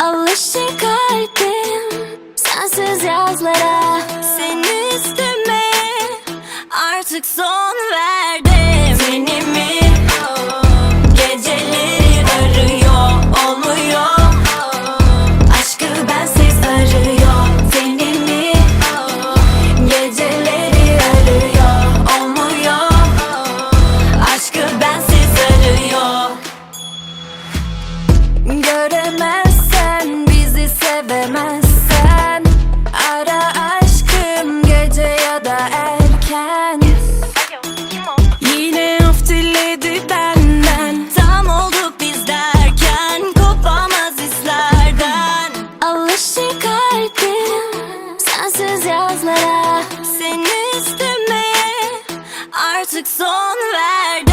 Alışık kalbim. Sensiz yazlara Seni istemeye artık son verdim göremezsen Bizi sevemezsen Ara aşkım gece ya da erken. Yine of diledi benden Tam olduk biz derken Kopamaz izlerden Alışık kalbim Sensiz yazlara Seni istemeye Artık son verdim.